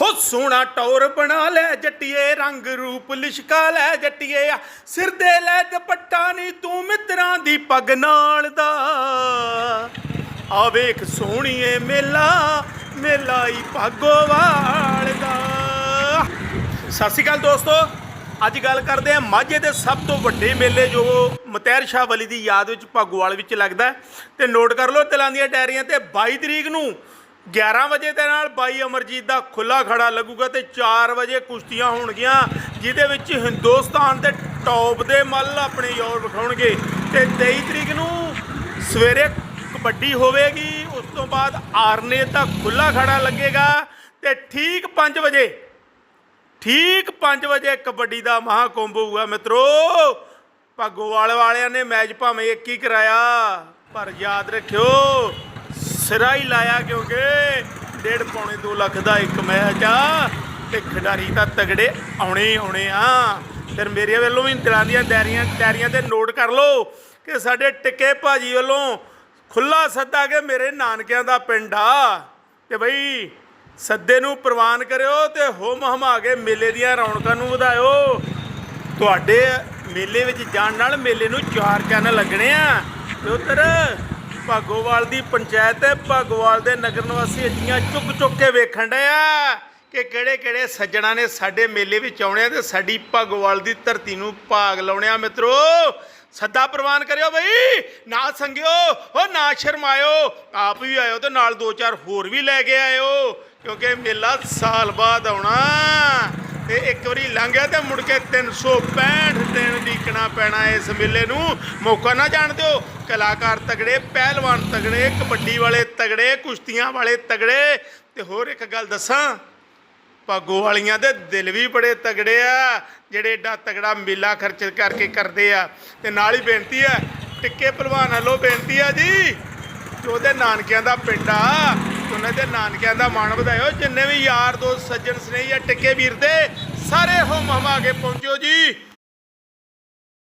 ਹੋ ਸੋਹਣਾ ਟੌਰ ਬਣਾ ਲੈ ਜੱਟੀਏ, ਰੰਗ ਰੂਪ ਲਿਸ਼ਕਾ ਲੈ ਜੱਟੀਏ ਸਿਰ ਦੇ ਲੈ ਦੁਪੱਟਾ ਨਹੀਂ ਤੂੰ ਮਿੱਤਰਾਂ ਦੀ ਪੱਗ ਨਾਲ ਦਾ। ਆ ਵੇਖ ਸੋਹਣੀਏ ਮੇਲਾ ਮੇਲਾ ਭਾਗੋਵਾਲ ਦਾ। ਸਤਿ ਸ਼੍ਰੀ ਅਕਾਲ ਦੋਸਤੋ, ਅੱਜ ਗੱਲ ਕਰਦੇ ਆ ਮਾਝੇ ਦੇ ਸਭ ਤੋਂ ਵੱਡੇ ਮੇਲੇ ਜੋ ਮਤਹਿਰ ਸ਼ਾਹ ਵਲੀ ਦੀ ਯਾਦ ਵਿੱਚ ਭਾਗੋਵਾਲ ਵਿੱਚ ਲੱਗਦਾ ਤੇ ਨੋਟ ਕਰ ਲਓ, ਤਿਲਾਂ ਦੀਆਂ ਡਾਇਰੀਆਂ ਤੇ 22 ਤਰੀਕ ਨੂੰ 11 ਵਜੇ ਦੇ ਨਾਲ ਬਾਈ ਅਮਰਜੀਤ ਦਾ ਖੁੱਲਾ ਖੜਾ ਲੱਗੂਗਾ ਤੇ 4 ਵਜੇ ਕੁਸ਼ਤੀਆਂ ਹੋਣਗੀਆਂ, ਜਿਹਦੇ ਵਿੱਚ ਹਿੰਦੁਸਤਾਨ ਦੇ ਟੌਪ ਦੇ ਮੱਲ ਆਪਣੇ ਯੋਰ ਵਿਖਾਉਣਗੇ। ਤੇ 23 ਤਰੀਕ ਨੂੰ ਸਵੇਰੇ ਕਬੱਡੀ ਹੋਵੇਗੀ, ਉਸ ਤੋਂ ਬਾਅਦ ਆਰਨੇ ਦਾ ਖੁੱਲਾ ਖੜਾ ਲੱਗੇਗਾ ਤੇ ਠੀਕ 5 ਵਜੇ, ਠੀਕ 5 ਵਜੇ ਕਬੱਡੀ ਦਾ ਮਹਾਕੁੰਭ ਹੋਊਗਾ। ਮਿੱਤਰੋ, ਭਾਗੋਵਾਲ ਵਾਲਿਆਂ ਨੇ ਮੈਚ ਭਾਵੇਂ ਇੱਕ ਹੀ ਕਰਾਇਆ, ਪਰ ਯਾਦ ਰੱਖਿਓ ਸਿਰਾ ਹੀ ਲਾਇਆ ਕਿਉਂਕਿ ਡੇਢ ਪੌਣੇ 2 ਲੱਖ ਦਾ ਇੱਕ ਮੈਚ ਆ ਤੇ ਖਿਡਾਰੀ ਤਾਂ ਤਗੜੇ ਆਉਣੇ ਆਉਣੇ ਆ। ਫਿਰ ਮੇਰੇ ਵੱਲੋਂ ਵੀ ਦਿਲਾਂ ਦੀਆਂ ਡੈਰੀਆਂ ਡੈਰੀਆਂ ਤੇ ਨੋਟ ਕਰ ਲਓ ਕਿ ਸਾਡੇ ਟਿੱਕੇ ਭਾਜੀ ਵੱਲੋਂ ਖੁੱਲਾ ਸੱਦਾ ਕਿ ਮੇਰੇ ਨਾਨਕਿਆਂ ਦਾ ਪਿੰਡ ਆ। ਤੇ ਬਈ ਸੱਦੇ ਨੂੰ ਪ੍ਰਵਾਨ ਕਰਿਓ ਤੇ ਹੋਮ ਹਮਾ ਕੇ ਮੇਲੇ ਦੀਆਂ ਰੌਣਕਾਂ ਨੂੰ ਵਧਾਇਓ। ਤੁਹਾਡੇ ਮੇਲੇ ਵਿੱਚ ਜਾਣ ਨਾਲ ਮੇਲੇ ਨੂੰ ਚਾਰ ਚੰਨ ਲੱਗਣੇ ਆ। ਤੇ ਉਧਰ ਭਾਗੋਵਾਲ ਦੀ ਪੰਚਾਇਤ ਤੇ ਭਾਗੋਵਾਲ ਦੇ ਨਗਰ ਨਿਵਾਸੀ ਅੱਜੀਆਂ ਚੁੱਕ ਚੁੱਕ ਕੇ ਵੇਖਣ ਡਏ ਆ ਕਿ ਕਿਹੜੇ ਕਿਹੜੇ ਸੱਜਣਾ ਨੇ ਸਾਡੇ ਮੇਲੇ ਵਿੱਚ ਆਉਣੇ ਆ ਤੇ ਸਾਡੀ ਭਾਗੋਵਾਲ ਦੀ ਧਰਤੀ ਨੂੰ ਭਾਗ ਲਾਉਣੇ ਆ। ਮਿੱਤਰੋ, ਸੱਦਾ ਪ੍ਰਵਾਨ ਕਰਿਓ ਬਈ। ਨਾ ਸੰਗਿਓ ਹੋ ਨਾ ਸ਼ਰਮਾਇਓ। ਆਪ ਵੀ ਆਇਓ ਤੇ ਨਾਲ ਦੋ ਚਾਰ ਹੋਰ ਵੀ ਲੈ ਕੇ ਆਇਓ, ਕਿਉਂਕਿ ਮੇਲਾ ਸਾਲ ਬਾਅਦ ਆਉਣਾ। ਤੇ ਇੱਕ ਵਾਰੀ ਲੰਘਿਆ ਤੇ ਮੁੜ ਕੇ 365 ਦਿਨ ਡੀਕਣਾ ਪੈਣਾ ਇਸ ਮੇਲੇ ਨੂੰ। ਮੌਕਾ ਨਾ ਜਾਣ ਦਿਓ। ਕਲਾਕਾਰ ਤਗੜੇ, ਪਹਿਲਵਾਨ ਤਗੜੇ, ਕਬੱਡੀ ਵਾਲੇ ਤਗੜੇ, ਕੁਸ਼ਤੀਆਂ ਵਾਲੇ ਤਗੜੇ। ਤੇ ਹੋਰ ਇੱਕ ਗੱਲ ਦੱਸਾਂ, ਭਾਗੋ ਵਾਲੀਆਂ ਦੇ ਦਿਲ ਵੀ ਬੜੇ ਤਗੜੇ ਆ, ਜਿਹੜੇ ਏਡਾ ਤਗੜਾ ਮੇਲਾ ਖਰਚ ਕਰਕੇ ਕਰਦੇ ਆ। ਤੇ ਨਾਲ ਹੀ ਬੇਨਤੀ ਆ, ਟਿੱਕੇ ਪਹਿਲਵਾਨ ਵੱਲੋਂ ਬੇਨਤੀ ਆ ਜੀ, ਕਿ ਉਹਦੇ ਨਾਨਕਿਆਂ ਦਾ ਪਿੰਡ ਆ ਉਹਨਾਂ ਦੇ ਨਾਨਕਿਆਂ ਦਾ ਮਾਣ ਵਧਾਇਓ। ਜਿੰਨੇ ਵੀ ਯਾਰ, ਦੋਸਤ, ਸੱਜਣ, ਸਨੇਹੀ ਆ, ਟਿੱਕੇ ਵੀਰ ਦੇ, ਸਾਰੇ ਹੋਮ ਹਮਾ ਕੇ ਪਹੁੰਚੋ ਜੀ।